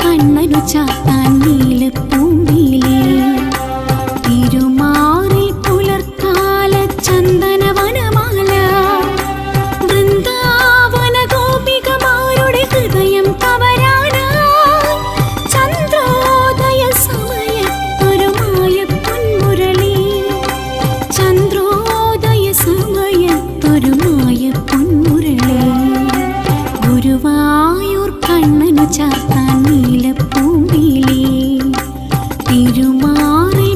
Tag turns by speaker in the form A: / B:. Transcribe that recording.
A: കണ്ണനു ചാത്താൻ നീലപ്പൂമ്പിയിലേ തിരുമാറിൽ പുലർക്കാല ചന്ദനവനമാല. Vrindavana ഗോപികമാരുടെ Hridayam കവരാണ് Chandrodaya സമയത്തൊരു Maya പൊന്മുരളി Chandrodaya സമയത്തൊരു Maya പൊന്മുരളി Thiruvayur കണ്ണനു ചാത്താൻ നീലപ്പൂമ്പിലേ തിരുമാറി